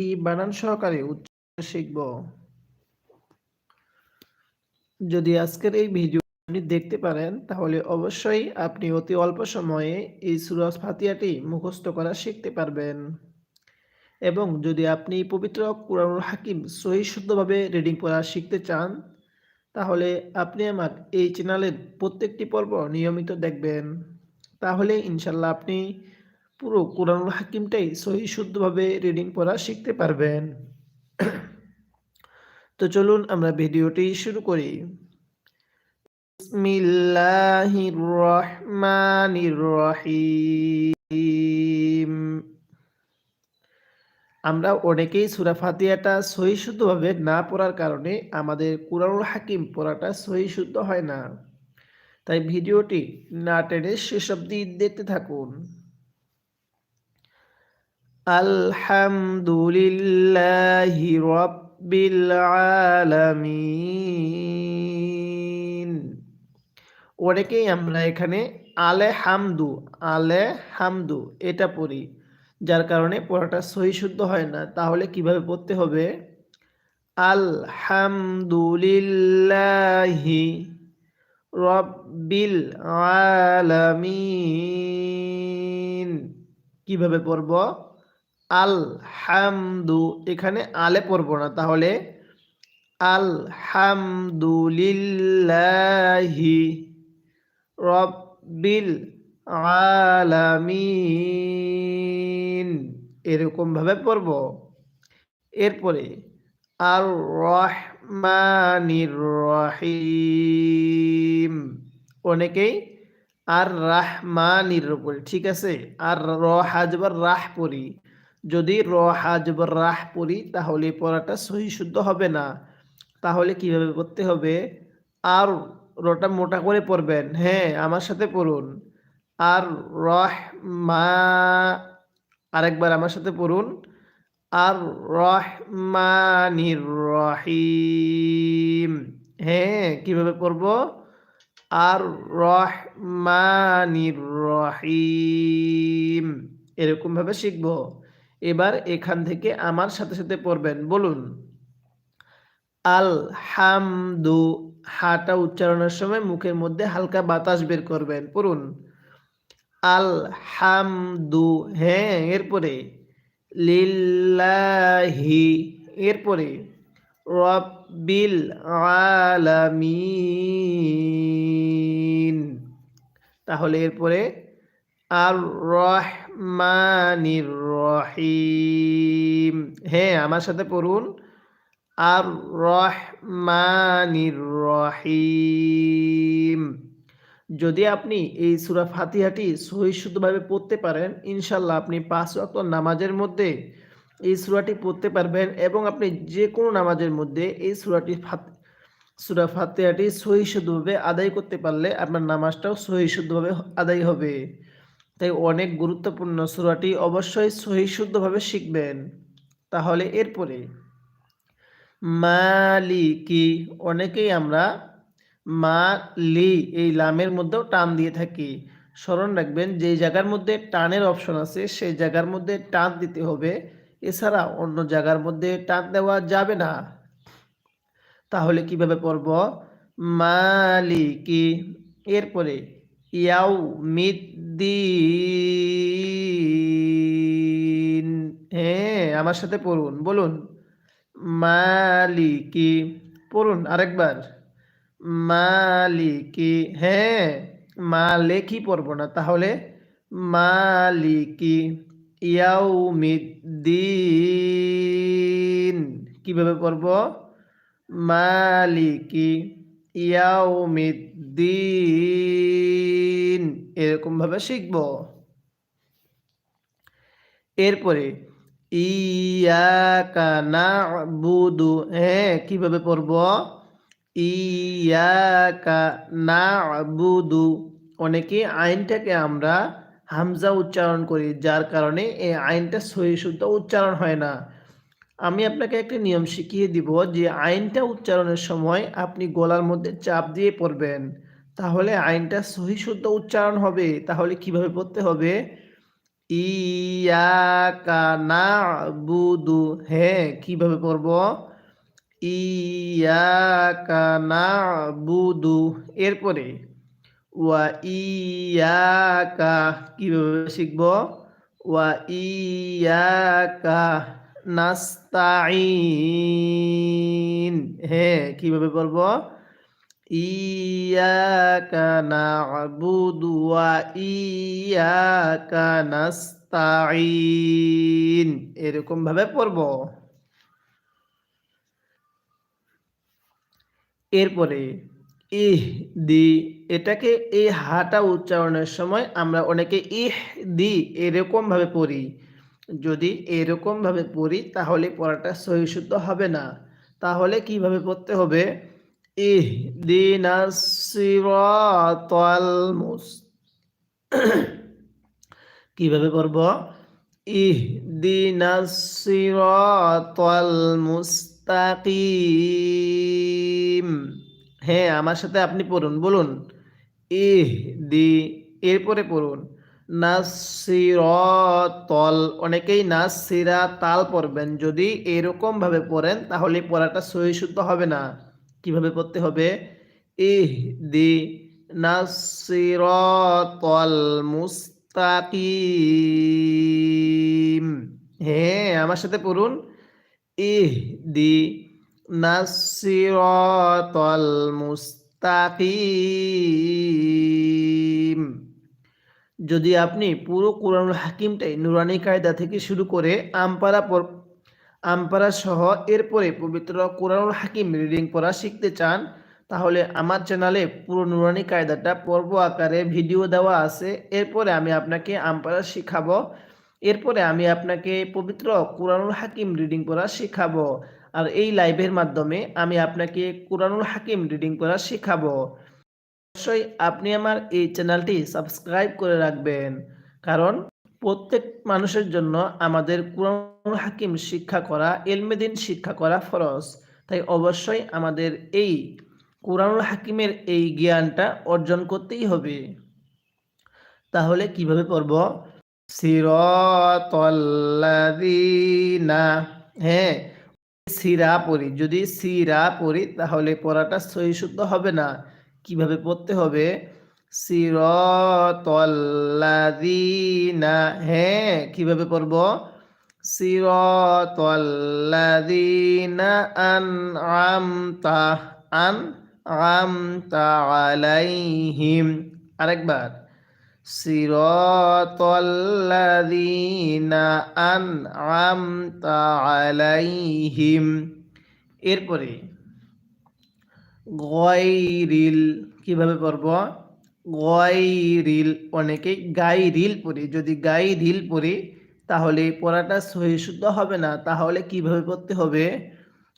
এই বানান সহকারে উচ্চারণ শিখব? যদি আজকের এই ভিডিও আপনি দেখতে পারেন, তাহলে অবশ্যই আপনি অতি অল্প সময়ে এই সুরজ ফাতিয়াটি মুখস্থ করা শিখতে পারবেন। এবং যদি আপনি পবিত্র কুরআনুল হাকিম সহি শুদ্ধভাবে রিডিং পড়া শিখতে চান, তাহলে আপনি আমার এই চ্যানেলের প্রত্যেকটি পর্ব নিয়মিত দেখবেন। তাহলে ইনশাল্লাহ আপনি পুরো কোরআনুল হাকিমটাই সহি শুদ্ধভাবে রিডিং পড়া শিখতে পারবেন। তো চলুন আমরা ভিডিওটি শুরু করি। বিসমিল্লাহির রহমানির রহিম। আমরা অনেকেই সুরা ফাতিহাটা সহি শুদ্ধভাবে না পড়ার কারণে আমাদের কুরআনুল হাকিম পড়াটা সহি শুদ্ধ হয় না। তাই ভিডিওটি না টেনে শেষ অব্দি দেখতে থাকুন। আলহামদুলিল্লাহি রব্বিল আলামিন। অনেকেই আমরা এখানে আলে হামদু আলে হামদু এটা পড়ি, যার কারণে পড়াটা সহি শুদ্ধ হয় না। তাহলে কীভাবে পড়তে হবে? আলহামদুলিল্লাহি রব্বিল আলামিন। কীভাবে পড়ব? আল হামদু এখানে আলে পড়ব না, তাহলে আল হামদুলিল্লাহি রব্বিল আলামিন। এরকম ভাবে পড়ব। এরপরে আর রহমানির রহিম অনেকেই আর রাহমানির উপরে, ঠিক আছে? আর র হাজবার রাহ পড়ি যদি র হাজবার রাহ পড়ি, তাহলে পড়াটা সহি শুদ্ধ হবে না। তাহলে কীভাবে পড়তে হবে? আর রটা মোটা করে পড়বেন। হ্যাঁ আমার সাথে পড়ুন। আর রহ, মা, আরেকবার আমার সাথে পড়ুন। আর রহমানির রহিম। হ্যাঁ কীভাবে পড়ব? আর রহমানির রহিম। এরকম ভাবে শিখব। এবার এখান থেকে আমার সাথে সাথে পড়বেন। বলুন। আল হামদু হাটা উচ্চারণের সময় মুখের মধ্যে হালকা বাতাস বের করবেন। পড়ুন। আল হামদু হ্যাঁ এরপরে। লিল্লাহি, এরপরে। রব্বিল আলামিন। তাহলে এরপরে আর রহমানির রহিম। হ্যাঁ আমার সাথে পড়ুন। আর রহমানির রহিম। যদি আপনি এই সুরা ফাতিহাটি সহি শুদ্ধভাবে পড়তে পারেন ইনশাল্লাহ আপনি পাঁচ ওয়াক্ত নামাজের মধ্যে এই সুরাটি পড়তে পারবেন এবং আপনি যে কোনো নামাজের মধ্যে এই সুরাটি সুরা ফাতিহাটি সহি শুদ্ধভাবে আদায় করতে পারলে আপনার নামাজটাও সহি শুদ্ধভাবে আদায় হবে। তাই অনেক গুরুত্বপূর্ণ সুরাটি অবশ্যই সহি শুদ্ধভাবে শিখবেন। তাহলে এরপরে, মালিকি, অনেকেই আমরা মা লি এই লামের মধ্যেও টান দিয়ে থাকি। স্মরণ রাখবেন যে জায়গার মধ্যে টানের অপশন আছে, সেই জায়গার মধ্যে টান দিতে হবে। এছাড়া অন্য জায়গার মধ্যে টান দেওয়া যাবে না। তাহলে কীভাবে পড়ব? মালিকি, এরপরে হ্যাঁ আমার সাথে পড়ুন, বলুন। মালিকি, পড়ুন আরেকবার। মালিকি হ্যাঁ মালেকি পড়ব না, তাহলে মালিকি। ইয়াউমিদ্দিন কীভাবে পড়ব? মালিকি ইয়াউমিদ্দিন এরকম ভাবে শিখব। এরপরে, ইয়াকা হ্যাঁ কীভাবে পড়ব? ইয়াকা অনেকে আইনটাকে আমরা হামজা উচ্চারণ করি, যার কারণে এই আইনটা সহি শুদ্ধ উচ্চারণ হয় না। আমি আপনাকে একটা নিয়ম শিখিয়ে দিব যে, আইনটা উচ্চারণের সময় আপনি গলার মধ্যে চাপ দিয়ে পড়বেন। তাহলে আইনটা সহি শুদ্ধ উচ্চারণ হবে তাহলে কীভাবে পড়তে হবে? ইয়াকা নাবুদু হ্যাঁ কীভাবে পড়ব? ইয়াকা নাবুদু এরপরে ওয়া ইয়াকা কীভাবে শিখব? ওয়া ইয়াকা নাস্তাইন হ্যাঁ কীভাবে বলব নাবুদু ওয়া ইয়াকা নাস্তাইন এরকম ভাবে পড়ব। এরপরে, ইহ দি, এটাকে এই হাটা উচ্চারণের সময় আমরা অনেকে ইহ দি এরকম ভাবে পড়ি। যদি এরকম ভাবে পড়ি, তাহলে পড়াটা সহি শুদ্ধ হবে না। তাহলে কীভাবে পড়তে হবে? মুস কীভাবে পড়ব? দিনাসিরাতাল মুস্তাকিম হ্যাঁ আমার সাথে আপনি পড়ুন, বলুন। ইহ দি এরপরে পড়ুন। নাসিরতল অনেকেই নাসিরা তাল পড়বেন। যদি এরকম ভাবে পড়েন, তাহলে পড়াটা সহি শুদ্ধ হবে না। কীভাবে পড়তে হবে? ইহ দি নাসিরতল মুস্তাকিম। হ্যাঁ আমার সাথে পড়ুন। ইহ দি নাসিরতল মুস্তাকিম। যদি আপনি পুরো কোরআনুল হাকিমটাই নুরানি কায়দা থেকে শুরু করে আমপারা আমপারা সহ এরপরে পবিত্র কোরআনুল হাকিম রিডিং পড়া শিখতে চান, তাহলে আমার চ্যানেলে পুরো নুরানি কায়দাটা পর্ব আকারে ভিডিও দেওয়া আছে। এরপরে আমি আপনাকে আমপারা শিখাবো। এরপরে আমি আপনাকে পবিত্র কোরআনুল হাকিম রিডিং পড়া শিখাবো। আর এই লাইভের মাধ্যমে আমি আপনাকে কোরআনুল হাকিম রিডিং করা শেখাবো। অবশ্যই আপনি আমার এই চ্যানেলটি সাবস্ক্রাইব করে রাখবেন। কারণ প্রত্যেক মানুষের জন্য আমাদের কোরআনুল হাকিম শিক্ষা করা এলমেদিন শিক্ষা করা ফরজ। তাই অবশ্যই আমাদের এই কোরআনুল হাকিমের এই জ্ঞানটা অর্জন করতেই হবে। তাহলে কীভাবে পড়ব? সিরতল্লাদিনা হ্যাঁ সিরা পড়ি। যদি সিরা পড়ি, তাহলে পড়াটা সহি শুদ্ধ হবে না। কীভাবে পড়তে হবে? সিরতল্লাদিনা হ্যাঁ কীভাবে পড়ব? সিরতল্লাদিনা আন আমতা আন আমতা আলাইহিম। আরেকবার সিরতল্লাদিনা আন আমতা আলাইহিম। এরপরে, গয়রিল, কীভাবে পড়ব? গয়রিল অনেকে গাইরিল পড়ি। যদি গাইরিল পড়ি, তাহলে পড়াটা সহি শুদ্ধ হবে না। তাহলে কীভাবে পড়তে হবে?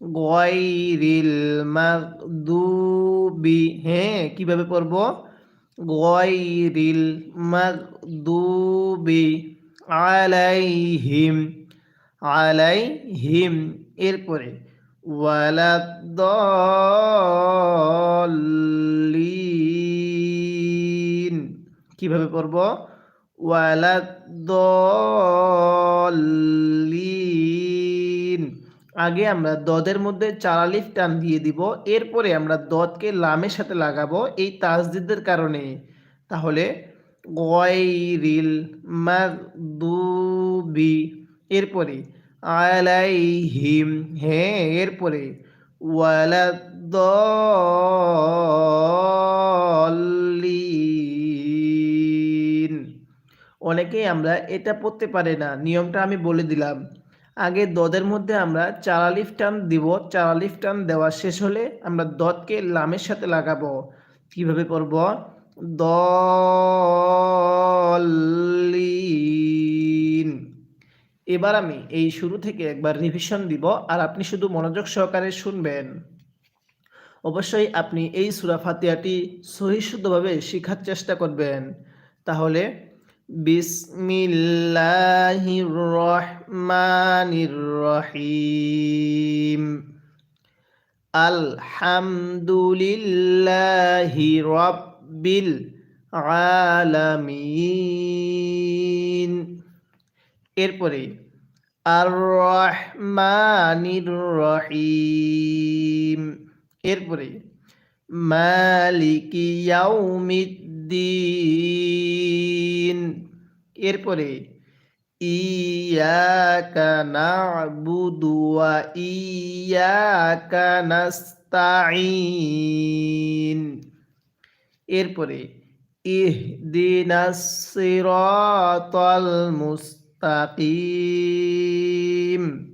গয়রিল মাগদুবি হ্যাঁ কীভাবে পড়ব? গয়রিল মাগদুবি আলাইহিম আলাইহিম, এরপরে ওয়ালাদ্দলিন কীভাবে পড়ব? ওয়ালাদ্দলিন আগে আমরা দদের মধ্যে চারালিফ টান দিয়ে দিব, এরপরে আমরা দদকে লামের সাথে লাগাবো এই তাজদিদের কারণে। তাহলে গয়রিল মাগদুবি, এরপরে আলাইহিম হ্যাঁ এরপরে ওয়ালাদ্দলিন অনেকেই আমরা এটা পড়তে পারে না। নিয়মটা আমি বলে দিলাম। আগে দদের মধ্যে আমরা চারালিফ টান দিব। চারালিফ টান দেওয়া শেষ হলে আমরা দদকে লামের সাথে লাগাবো। কীভাবে পড়ব? দলিন। এবার আমি এই শুরু থেকে একবার রিভিশন দিব আর আপনি শুধু মনোযোগ সহকারে শুনবেন। অবশ্যই আপনি এই সুরা ফাতিয়াটি শেখার চেষ্টা করবেন। তাহলে বিসমিল্লাহির রহমানির রহিম। আলহামদুলিল্লাহি রব্বিল আলামিন। এরপরে আর রহমানির রহিম। এরপরে মালিকি ইয়াউমিদ্দিন। এরপরে ইয়াকা না'বুদু ওয়া ইয়াকা নাস্তাঈন। এরপরে ইহদিনাস সিরাতাল মুস্তাকিম।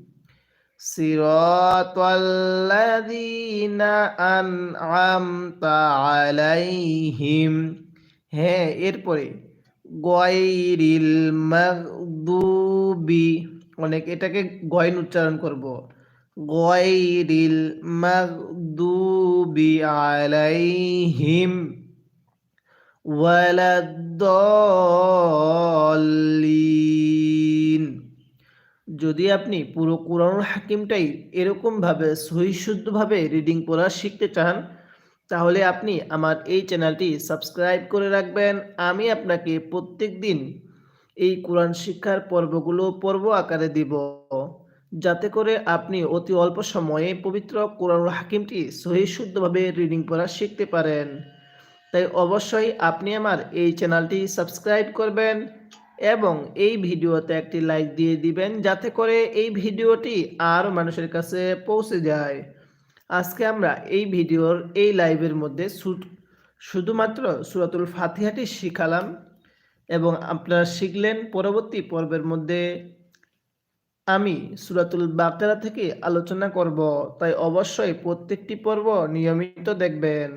সিরাতাল্লাযীনা আন'আমতা আলাইহিম। হ্যাঁ এরপরে গয়রিল মাগদুবি, অনেক এটাকে গয়ন উচ্চারণ করব। গয়রিল মাগদুবি আলাইহিম ওয়ালাদ্দল্লিন। যদি আপনি পুরো কোরআন হাকিমটাই এরকমভাবে সহিশুদ্ধভাবে রিডিং পড়া শিখতে চান তাহলে আপনি আমার এই চ্যানেলটি সাবস্ক্রাইব করে রাখবেন। আমি আপনাকে প্রত্যেক দিন এই কোরআন শিক্ষার পর্বগুলো পর্ব আকারে দিব। যাতে করে আপনি অতি অল্প সময়ে পবিত্র কোরআন হাকিমটি সহি শুদ্ধভাবে রিডিং পড়া শিখতে পারেন। তাই অবশ্যই আপনি আমার এই চ্যানেলটি সাবস্ক্রাইব করবেন এবং এই ভিডিওতে একটি লাইক দিয়ে দিবেন যাতে করে এই ভিডিওটি আরও মানুষের কাছে পৌঁছে যায়। আজকে আমরা এই ভিডিওর এই লাইভের মধ্যে শুধুমাত্র সুরাতুল ফাতিহাটি শিখালাম এবং আপনারা শিখলেন পরবর্তী পর্বের মধ্যে আমি সুরাতুল বাকেরা থেকে আলোচনা করব। তাই অবশ্যই প্রত্যেকটি পর্ব নিয়মিত দেখবেন।